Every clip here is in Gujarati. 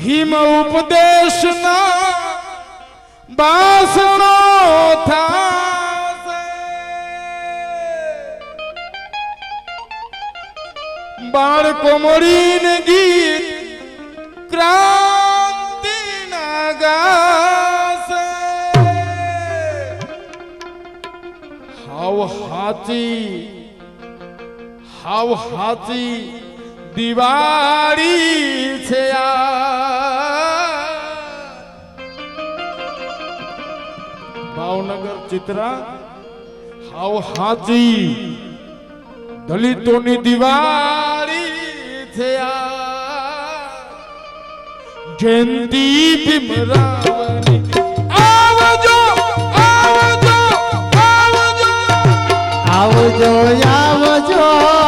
ભીમ ઉપદેશના બાસણો થાશે. બાળકો મળીને ગીત ક્રાંતિ ગાશે. હાવ હાચી હાવ હાચી દિવાળી છે આ. ભાવનગર, ચિત્રા, હાવ હાચી દલિતોની દિવાળી છે આ. જયંતિ ભીમરાવની. આવજો આવજો આવજો. આવજો આવજો.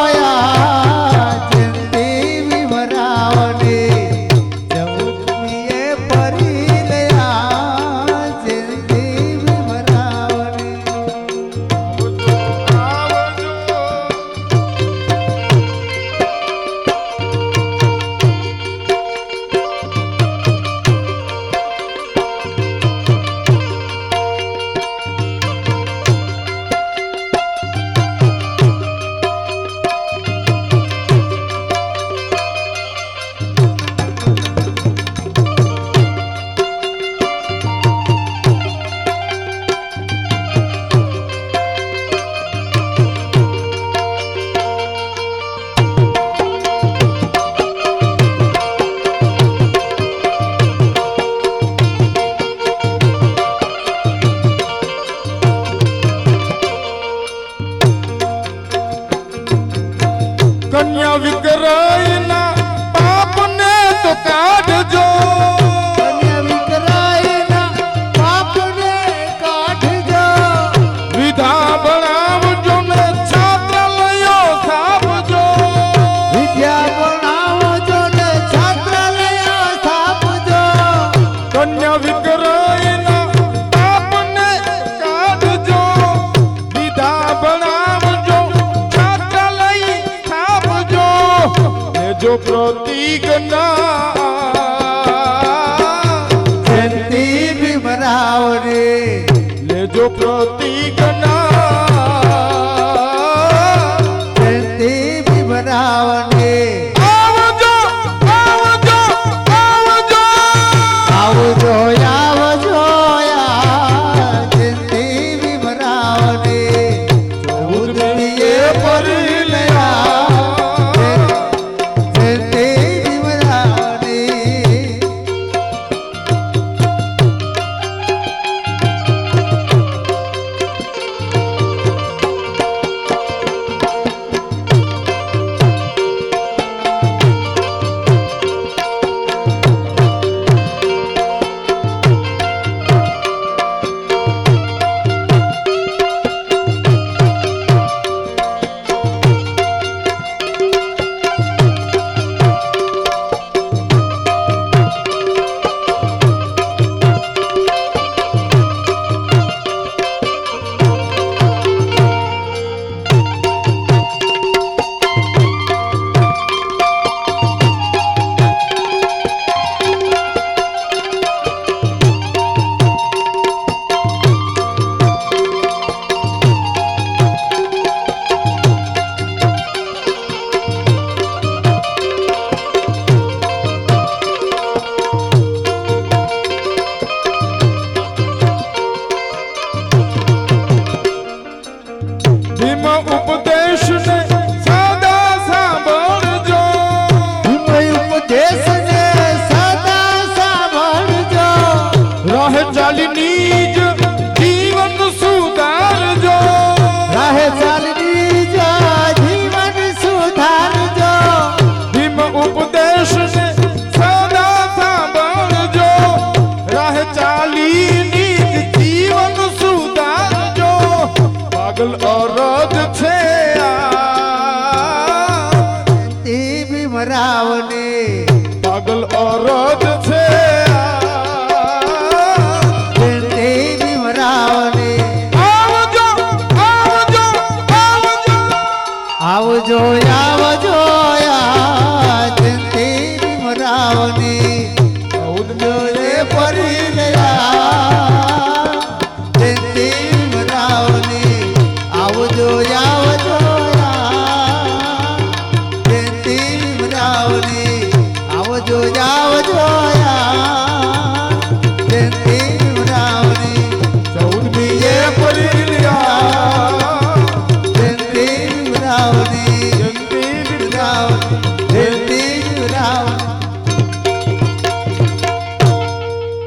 કન્યા વિકરાયના પાપને તો કાઢજો. કન્યા લેજો પ્રતિજ્ઞા જયંતી રે. લેજો પ્રતિજ્ઞા જયંતી ભીમરાવની પાગલ અરજ છે જયંતી ભીમરાવની પાગલ અરજ છે આવજો આવજો આવજો. આવજો આવજો જયંતી ભીમરાવની ચૌદમી એ પરી ગયા